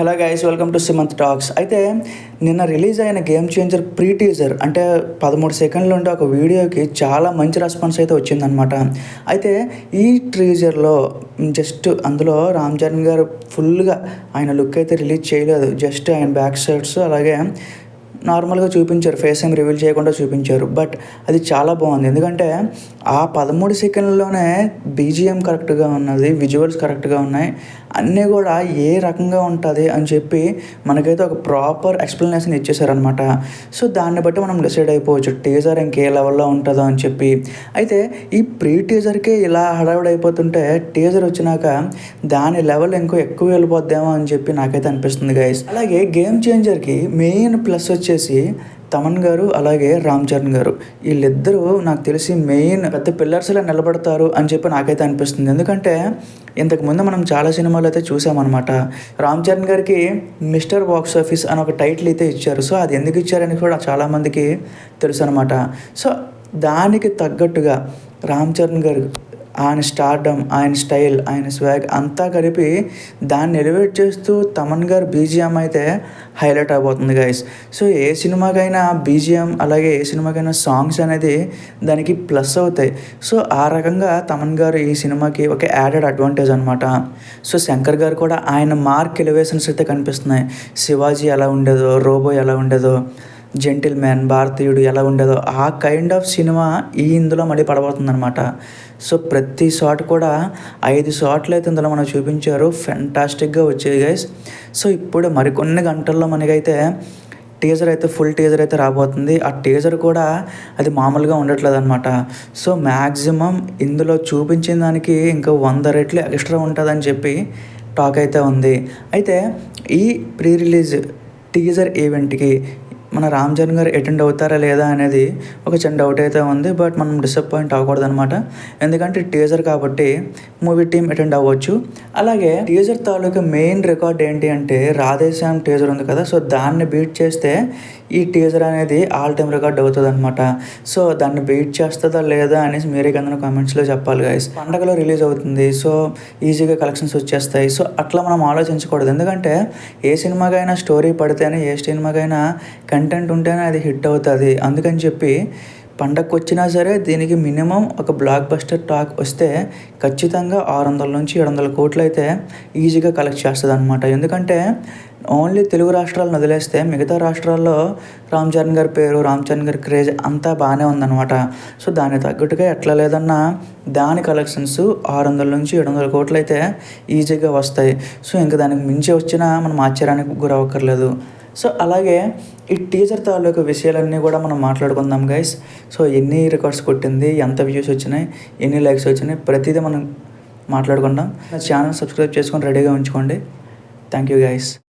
Hello guys welcome to Simanth talks అయితే నిన్న release అయిన గేమ్ చేంజర్ ప్రీ టీజర్ అంటే పదమూడు సెకండ్లు ఉండే ఒక వీడియోకి చాలా మంచి రెస్పాన్స్ అయితే వచ్చిందనమాట అయితే ఈ టీజర్లో జస్ట్ అందులో రామ్ చరణ్ గారు ఫుల్గా ఆయన లుక్ అయితే రిలీజ్ చేయలేదు. జస్ట్ ఆయన బ్యాక్ సైడ్స్ అలాగే నార్మల్గా చూపించారు ఫేస్ ఏం రివీల్ చేయకుండా చూపించారు బట్ అది చాలా బాగుంది. ఎందుకంటే ఆ పదమూడు సెకండ్లోనే బీజిఎం కరెక్ట్గా ఉన్నది విజువల్స్ కరెక్ట్గా ఉన్నాయి అన్నీ కూడా ఏ రకంగా ఉంటుంది అని చెప్పి మనకైతే ఒక ప్రాపర్ ఎక్స్ప్లెనేషన్ ఇచ్చేసారనమాట సో దాన్ని బట్టి మనం డిసైడ్ అయిపోవచ్చు టీజర్ ఇంకే లెవెల్లో ఉంటుందో అని చెప్పి. అయితే ఈ ప్రీ టీజర్కే ఇలా హడావిడైపోతుంటే అయిపోతుంటే టీజర్ వచ్చినాక దాని లెవెల్ ఇంకో ఎక్కువ వెళ్ళిపోద్దేమో అని చెప్పి నాకైతే అనిపిస్తుంది గైస్ అలాగే గేమ్ చేంజర్కి మెయిన్ ప్లస్ వచ్చి వచ్చేసి తమన్ గారు అలాగే రామ్ చరణ్ గారు వీళ్ళిద్దరూ నాకు తెలిసి మెయిన్ పెద్ద పిల్లర్స్లా నిలబడతారు అని చెప్పి నాకైతే అనిపిస్తుంది. ఎందుకంటే ఇంతకుముందు మనం చాలా సినిమాలు అయితే చూసామన్నమాట. రామ్ చరణ్ గారికి మిస్టర్ బాక్స్ ఆఫీస్ అని ఒక టైటిల్ అయితే ఇచ్చారు. సో అది ఎందుకు ఇచ్చారని కూడా చాలామందికి తెలుసు అనమాట సో దానికి తగ్గట్టుగా రామ్ చరణ్ గారు ఆయన స్టార్డమ్ ఆయన స్టైల్ ఆయన స్వాగ్ అంతా కలిపి దాన్ని ఎలివేట్ చేస్తూ తమన్ గారు బీజిఎం అయితే హైలైట్ అయిపోతుంది గైస్ సో ఏ సినిమాకైనా బీజిఎం అలాగే ఏ సినిమాకైనా సాంగ్స్ అనేది దానికి ప్లస్ అవుతాయి. సో ఆ రకంగా తమన్ గారు ఈ సినిమాకి ఒక యాడెడ్ అడ్వాంటేజ్ అనమాట సో శంకర్ గారు కూడా ఆయన మార్క్ ఎలివేషన్స్ అయితే కనిపిస్తున్నాయి. శివాజీ ఎలా ఉండేదో రోబో ఎలా ఉండేదో జెంటిల్ మ్యాన్ భారతీయుడు ఎలా ఉండేదో ఆ కైండ్ ఆఫ్ సినిమా ఈ ఇందులో మళ్ళీ పడబోతుందనమాట సో ప్రతి షాట్ కూడా ఐదు షాట్లు అయితే ఇందులో మనం చూపించారు. ఫెంటాస్టిక్గా వచ్చేది గైస్ సో ఇప్పుడు మరికొన్ని గంటల్లో మనకైతే టీజర్ అయితే ఫుల్ టీజర్ అయితే రాబోతుంది. ఆ టీజర్ కూడా అది మామూలుగా ఉండట్లేదు అనమాట సో మ్యాక్సిమం ఇందులో చూపించిన దానికి ఇంకా వంద రెట్లు ఎక్స్ట్రా ఉంటుందని చెప్పి టాక్ అయితే ఉంది. అయితే ఈ ప్రీ రిలీజ్ టీజర్ ఈవెంట్కి మన రామ్ చరణ్ గారు అటెండ్ అవుతారా లేదా అనేది ఒక చిన్న డౌట్ అయితే ఉంది. బట్ మనం డిసప్పాయింట్ అవ్వకూడదు అనమాట ఎందుకంటే టీజర్ కాబట్టి మూవీ టీం అటెండ్ అవ్వచ్చు. అలాగే టీజర్ తాలూకా మెయిన్ రికార్డ్ ఏంటి అంటే రాధేశ్యామ్ టీజర్ ఉంది కదా. సో దాన్ని బీట్ చేస్తే ఈ టీజర్ అనేది ఆల్ టైమ్ రికార్డ్ అవుతుంది అనమాట సో దాన్ని బీట్ చేస్తుందా లేదా అనేసి మీరే కింద కామెంట్స్లో చెప్పాలి గాయస్ పండగలో రిలీజ్ అవుతుంది. సో ఈజీగా కలెక్షన్స్ వచ్చేస్తాయి. సో అట్లా మనం ఆలోచించకూడదు. ఎందుకంటే ఏ సినిమాకైనా స్టోరీ పడితేనే ఏ సినిమాకైనా కంటెంట్ ఉంటేనే అది హిట్ అవుతుంది. అందుకని చెప్పి పండగకు వచ్చినా సరే దీనికి మినిమం ఒక బ్లాక్ బస్టర్ టాక్ వస్తే ఖచ్చితంగా ఆరు వందల నుంచి ఏడు వందల కోట్లు అయితే ఈజీగా కలెక్ట్ చేస్తుంది అనమాట ఎందుకంటే ఓన్లీ తెలుగు రాష్ట్రాలను వదిలేస్తే మిగతా రాష్ట్రాల్లో రామ్ చరణ్ గారి పేరు రామ్ చరణ్ గారి క్రేజ్ అంతా బాగానే ఉందన్నమాట. సో దానికి తగ్గట్టుగా ఎట్లా లేదన్నా దాని కలెక్షన్స్ ఆరు వందల నుంచి ఏడు వందల కోట్లు అయితే ఈజీగా వస్తాయి. సో ఇంకా దానికి మించి వచ్చినా మనం ఆశ్చర్యానికి గురవ్వక్కర్లేదు. సో అలాగే ఈ టీజర్ తాలూకు విషయాలన్నీ కూడా మనం మాట్లాడుకుందాం గైస్ సో ఎన్ని రికార్డ్స్ కొట్టింది ఎంత వ్యూస్ వచ్చినాయి ఎన్ని లైక్స్ వచ్చినాయి ప్రతిదీ మనం మాట్లాడుకుందాం. ఛానల్ సబ్స్క్రైబ్ చేసుకొని రెడీగా ఉంచుకోండి. Thank you guys